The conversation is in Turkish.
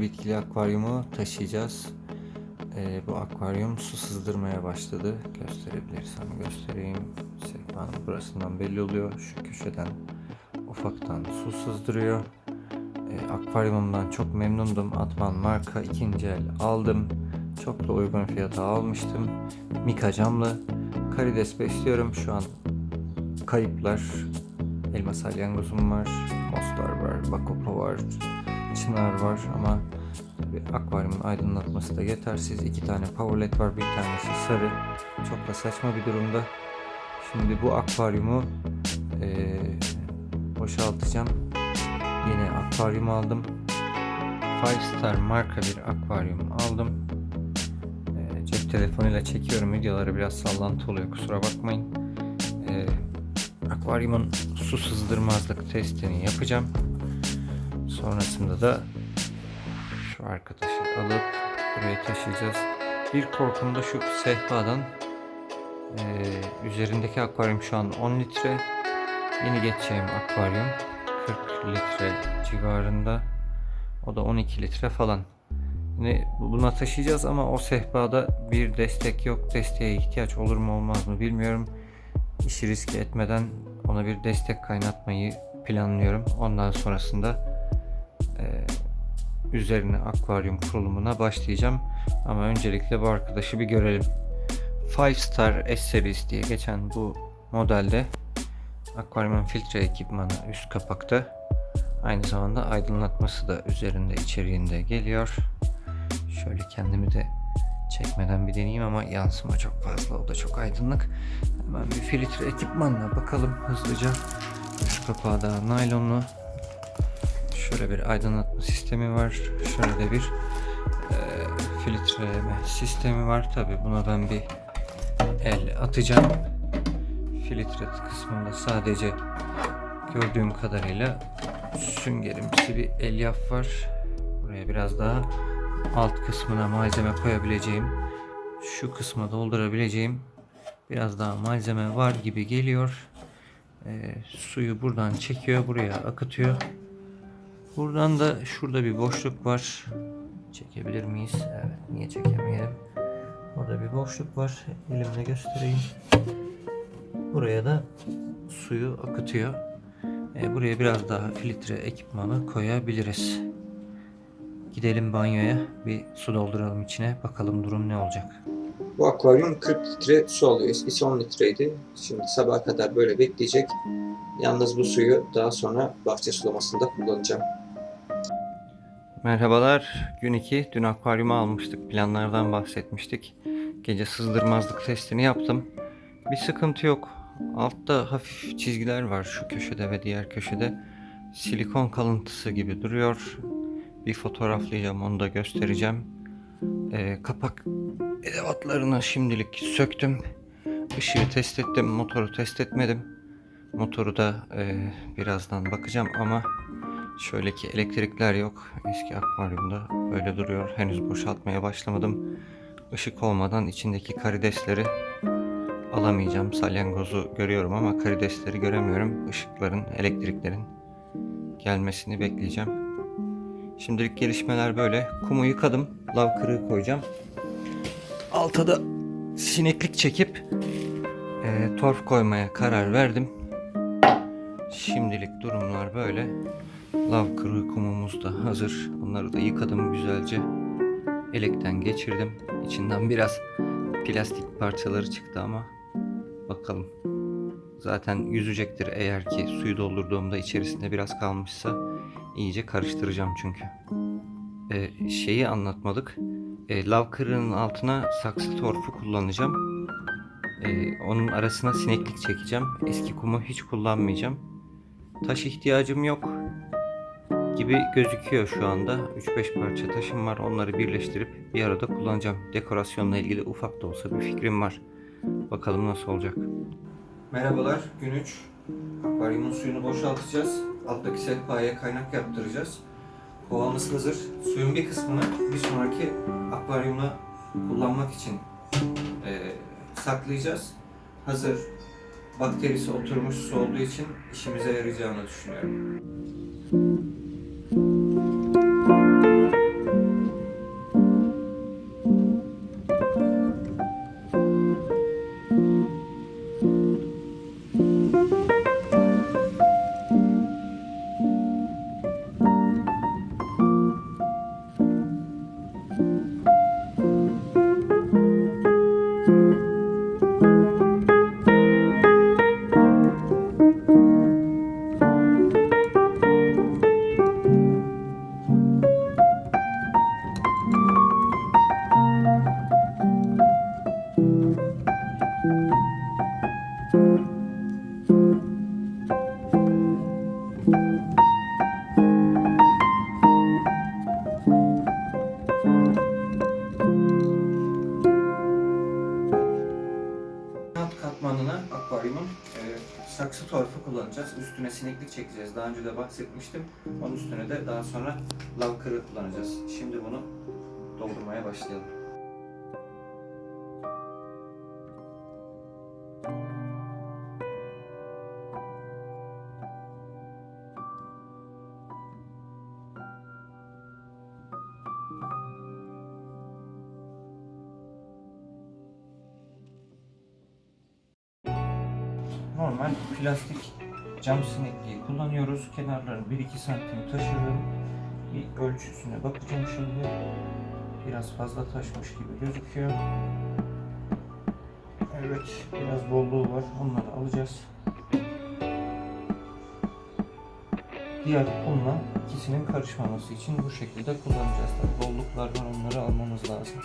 bitkili akvaryumu taşıyacağız. Ee, bu akvaryum su sızdırmaya başladı. Gösterebilirsem göstereyim. Sehpanın burasından belli oluyor. Şu köşeden ufaktan su sızdırıyor. Ee, akvaryumumdan çok memnundum. Atman marka ikinci el aldım. Çok da uygun fiyata almıştım. Mika camlı. Karides besliyorum. Şu an kayıplar. Elma salyangozum var. Mostar var. Bakopa var. Çınar var ama tabii akvaryumun aydınlatması da yetersiz. İki tane power led var. Bir tanesi sarı. Çok da saçma bir durumda. Şimdi bu akvaryumu eee, boşaltacağım. Yine akvaryum aldım. Five Star marka bir akvaryum aldım. Eee, cep telefonuyla çekiyorum videoları biraz sallantı oluyor kusura bakmayın. Eee, akvaryumun su sızdırmazlık testini yapacağım. Sonrasında da şu arkadaşı alıp buraya taşıyacağız. Bir korkum da şu sehpadan eee, üzerindeki akvaryum şu an 10 litre. Yeni geçeceğim akvaryum 40 litre civarında. O da 12 litre falan. Yine buna taşıyacağız ama o sehpada bir destek yok. Desteğe ihtiyaç olur mu olmaz mı bilmiyorum. İşi riske etmeden ona bir destek kaynatmayı planlıyorum. Ondan sonrasında eee, üzerine akvaryum kurulumuna başlayacağım. Ama öncelikle bu arkadaşı bir görelim. Five Star S Series diye geçen bu modelde akvaryumun filtre ekipmanı üst kapakta. Aynı zamanda aydınlatması da üzerinde içeriğinde geliyor. Şöyle kendimi de çekmeden bir deneyeyim ama yansıma çok fazla. O da çok aydınlık. Hemen bir filtre ekipmanla bakalım hızlıca. Üst kapağı da naylonlu. Şöyle bir aydınlatma sistemi var. Şöyle de bir e, filtreleme sistemi var. Tabi buna ben bir el atacağım. Filtre kısmında sadece gördüğüm kadarıyla süngerimsi bir elyaf var. Buraya biraz daha alt kısmına malzeme koyabileceğim, şu kısma doldurabileceğim biraz daha malzeme var gibi geliyor. Ee, suyu buradan çekiyor, buraya akıtıyor. Buradan da şurada bir boşluk var. Çekebilir miyiz? Evet, niye çekemeyelim? Orada bir boşluk var. Elimle göstereyim. Buraya da suyu akıtıyor. Ee, buraya biraz daha filtre ekipmanı koyabiliriz. Gidelim banyoya bir su dolduralım içine. Bakalım durum ne olacak. Bu akvaryum 40 litre su alıyor. Eskisi 10 litreydi. Şimdi sabaha kadar böyle bekleyecek. Yalnız bu suyu daha sonra bahçe sulamasında kullanacağım. Merhabalar. Gün 2. Dün akvaryumu almıştık. Planlardan bahsetmiştik. Gece sızdırmazlık testini yaptım. Bir sıkıntı yok. Altta hafif çizgiler var şu köşede ve diğer köşede. Silikon kalıntısı gibi duruyor. Bir fotoğraflayacağım onu da göstereceğim. Ee, kapak edevatlarını şimdilik söktüm. Işığı test ettim, motoru test etmedim. Motoru da e, birazdan bakacağım ama şöyle ki elektrikler yok. Eski akvaryumda böyle duruyor. Henüz boşaltmaya başlamadım. Işık olmadan içindeki karidesleri alamayacağım. Salyangozu görüyorum ama karidesleri göremiyorum. Işıkların, elektriklerin gelmesini bekleyeceğim. Şimdilik gelişmeler böyle. Kumu yıkadım. Lav kırığı koyacağım. Alta da sineklik çekip e, torf koymaya karar verdim. Şimdilik durumlar böyle. Lav kırığı kumumuz da hazır. Bunları da yıkadım güzelce. Elekten geçirdim. İçinden biraz plastik parçaları çıktı ama bakalım. Zaten yüzecektir eğer ki suyu doldurduğumda içerisinde biraz kalmışsa iyice karıştıracağım çünkü. Ee, şeyi anlatmadık. Ee, lav kırığının altına saksı torfu kullanacağım. Ee, onun arasına sineklik çekeceğim. Eski kumu hiç kullanmayacağım. Taş ihtiyacım yok gibi gözüküyor şu anda. 3-5 parça taşım var. Onları birleştirip bir arada kullanacağım. Dekorasyonla ilgili ufak da olsa bir fikrim var. Bakalım nasıl olacak. Merhabalar. Gün 3. Akvaryumun suyunu boşaltacağız. Alttaki sehpaya kaynak yaptıracağız. Kovamız hazır. Suyun bir kısmını bir sonraki akvaryumda kullanmak için eee, saklayacağız. Hazır bakterisi oturmuş olduğu için işimize yarayacağını düşünüyorum. Saksı torfu kullanacağız. Üstüne sineklik çekeceğiz. Daha önce de bahsetmiştim. Onun üstüne de daha sonra lav kırığı kullanacağız. Şimdi bunu doldurmaya başlayalım. Normal plastik cam sinekliği kullanıyoruz. Kenarlarını 1-2 santim taşıyorum. Bir ölçüsüne bakacağım şimdi. Biraz fazla taşmış gibi gözüküyor. Evet, biraz bolluğu var. Onları alacağız. Diğer kumla ikisinin karışmaması için bu şekilde kullanacağız. Tabii bolluklar var, onları almamız lazım.